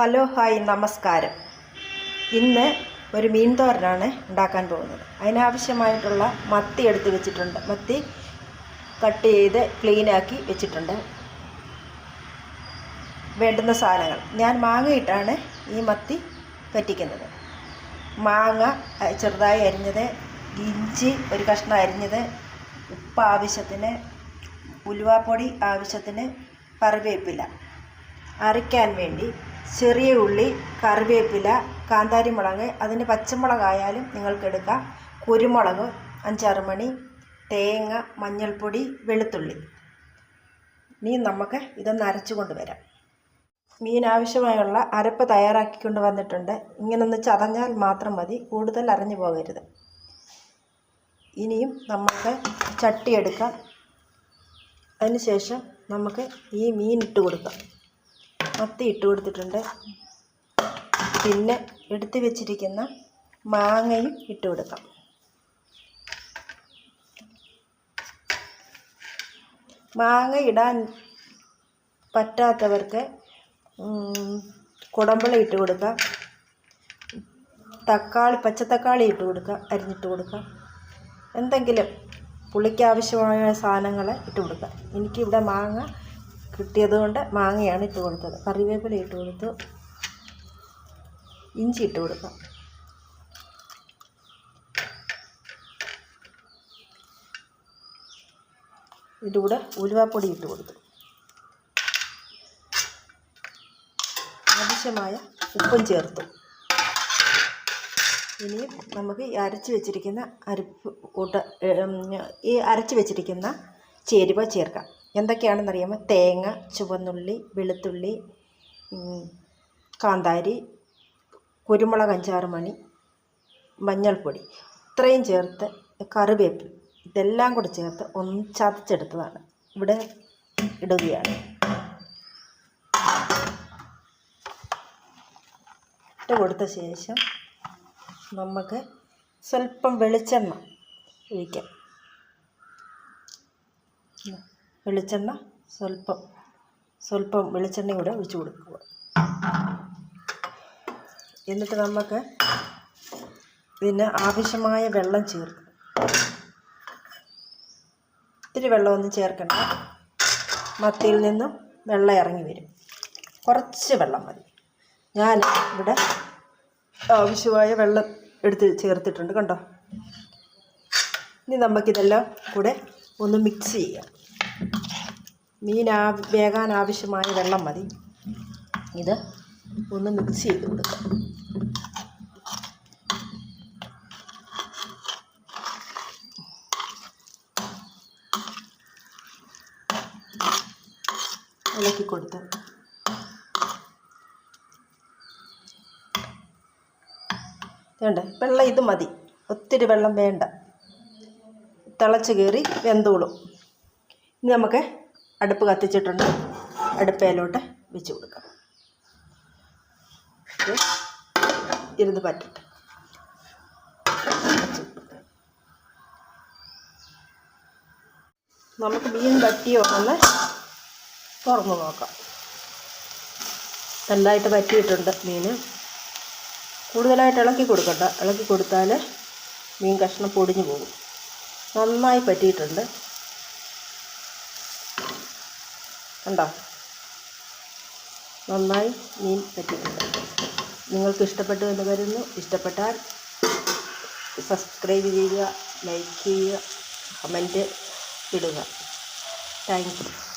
Hello hi നമസ്കാരം. ഇന്ന് ഒരു മീൻ തോരനാണ് ഉണ്ടാക്കാൻ പോകുന്നത്. അതിനാവശ്യമായിട്ടുള്ള മത്തി എടുത്ത് വെച്ചിട്ടുണ്ട്. മത്തി കട്ട് ചെയ്ത് ക്ലീനാക്കി വെച്ചിട്ടുണ്ട്. വേണ്ടുന്ന സാധനങ്ങൾ. ഞാൻ മാങ്ങയിട്ടാണ് ഈ മത്തി പറ്റിക്കുന്നത്. മാങ്ങ ചെറുതായി അരിഞ്ഞത് ഇഞ്ചി ഒരു കഷ്ണം അരിഞ്ഞത് ഉപ്പ് ആവശ്യത്തിന് ഉലുവാപ്പൊടി ആവശ്യത്തിന് കറിവേപ്പില അരയ്ക്കാൻ വേണ്ടി ചെറിയ ഉള്ളി കറിവേപ്പില കാന്താരി മുളക് അതിന് പച്ചമുളകായാലും നിങ്ങൾക്കെടുക്കാം. കുരുമുളക് അഞ്ചാറ് മണി തേങ്ങ മഞ്ഞൾപ്പൊടി വെളുത്തുള്ളി. ഇനി നമുക്ക് ഇതൊന്ന് അരച്ചു കൊണ്ടുവരാം. മീൻ ആവശ്യമായുള്ള അരപ്പ് തയ്യാറാക്കിക്കൊണ്ട് വന്നിട്ടുണ്ട്. ഇങ്ങനൊന്ന് ചതഞ്ഞാൽ മാത്രം മതി കൂടുതൽ അരഞ്ഞു പോകരുത്. ഇനിയും നമുക്ക് ചട്ടിയെടുക്കാം. അതിനുശേഷം നമുക്ക് ഈ മീൻ ഇട്ട് കൊടുക്കാം. മത്തി ഇട്ട് കൊടുത്തിട്ടുണ്ട്. പിന്നെ എടുത്തു വെച്ചിരിക്കുന്ന മാങ്ങയും ഇട്ട് കൊടുക്കാം. മാങ്ങ ഇടാൻ പറ്റാത്തവർക്ക് കുടമ്പിള ഇട്ട് കൊടുക്കാം. തക്കാളി പച്ചത്തക്കാളി ഇട്ട് കൊടുക്കാം അരിഞ്ഞിട്ട് കൊടുക്കാം. എന്തെങ്കിലും പുളിക്കാവശ്യമായ സാധനങ്ങൾ ഇട്ട് കൊടുക്കാം. എനിക്കിവിടെ മാങ്ങ കിട്ടിയത് കൊണ്ട് മാങ്ങയാണ് ഇട്ട് കൊടുത്തത്. കറിവേപ്പില ഇട്ട് കൊടുത്തു. ഇഞ്ചി ഇട്ട് കൊടുക്കാം. ഇതിന്റെ കൂടെ ഉലുവാപ്പൊടി ഇട്ട് കൊടുത്തു. ആവശ്യമായ ഉപ്പും ചേർത്തു. ഇനിയും നമുക്ക് ഈ അരച്ച് വെച്ചിരിക്കുന്ന അരപ്പ് കൂട്ട ഈ അരച്ച് വെച്ചിരിക്കുന്ന ചേരുവ ചേർക്കാം. എന്തൊക്കെയാണെന്നറിയാമോ? തേങ്ങ ചുവന്നുള്ളി വെളുത്തുള്ളി കാന്താരി കുരുമുളക് അഞ്ചാറ് മണി മഞ്ഞൾപ്പൊടി. ഇത്രയും ചേർത്ത് കറിവേപ്പില ഇതെല്ലാം കൂടെ ചേർത്ത് ഒന്ന് ചതച്ചെടുത്തതാണ്. ഇവിടെ ഇടുകയാണ്. ഇട്ട് കൊടുത്ത ശേഷം നമുക്ക് സ്വല്പം വെളിച്ചെണ്ണ ഒഴിക്കാം. വെളിച്ചെണ്ണ സ്വല്പം സ്വല്പം വെളിച്ചെണ്ണ കൂടെ ഒഴിച്ചു കൊടുക്കുക. എന്നിട്ട് നമുക്ക് ഇതിന് ആവശ്യമായ വെള്ളം ചേർക്കും ഇത്തിരി വെള്ളമൊന്നും ചേർക്കണ്ട. മത്തിയിൽ നിന്നും വെള്ളം ഇറങ്ങി വരും. കുറച്ച് വെള്ളം മതി. ഞാൻ ഇവിടെ ആവശ്യമായ വെള്ളം എടുത്ത് ചേർത്തിട്ടുണ്ട് കണ്ടോ? ഇനി നമുക്കിതെല്ലാം കൂടെ ഒന്ന് മിക്സ് ചെയ്യാം. മീൻ ആ വേകാൻ ആവശ്യമായ വെള്ളം മതി. ഇത് ഒന്ന് മിക്സ് ചെയ്ത് കൊടുക്കാം. ഇളക്കി കൊടുത്ത്. വേണ്ട? വെള്ളം ഇത് മതി. ഒത്തിരി വെള്ളം വേണ്ട. തിളച്ച് കയറി വെന്തോളും. ഇനി നമുക്ക് അടുപ്പ് കത്തിച്ചിട്ടുണ്ട്. അടുപ്പയിലോട്ട് വെച്ച് കൊടുക്കാം. ഇരുന്ന് പറ്റട്ടെ. നമുക്ക് മീൻ പറ്റിയോ എന്ന് തുറന്നു നോക്കാം. നല്ലതായിട്ട് പറ്റിയിട്ടുണ്ട് മീൻ കൂടുതലായിട്ട് ഇളക്കി കൊടുക്കണ്ട. ഇളക്കി കൊടുത്താൽ മീൻ കഷ്ണം പൊടിഞ്ഞു പോകും. നന്നായി പറ്റിയിട്ടുണ്ട്. കണ്ടോ? നന്നായി മീൻ പറ്റിയിട്ടുണ്ട്. നിങ്ങൾക്ക് ഇഷ്ടപ്പെട്ടു എന്ന് കരുതുന്നു. ഇഷ്ടപ്പെട്ടാൽ സബ്സ്ക്രൈബ് ചെയ്യുക ലൈക്ക് ചെയ്യുക കമന്റ് ഇടുക. Thank you.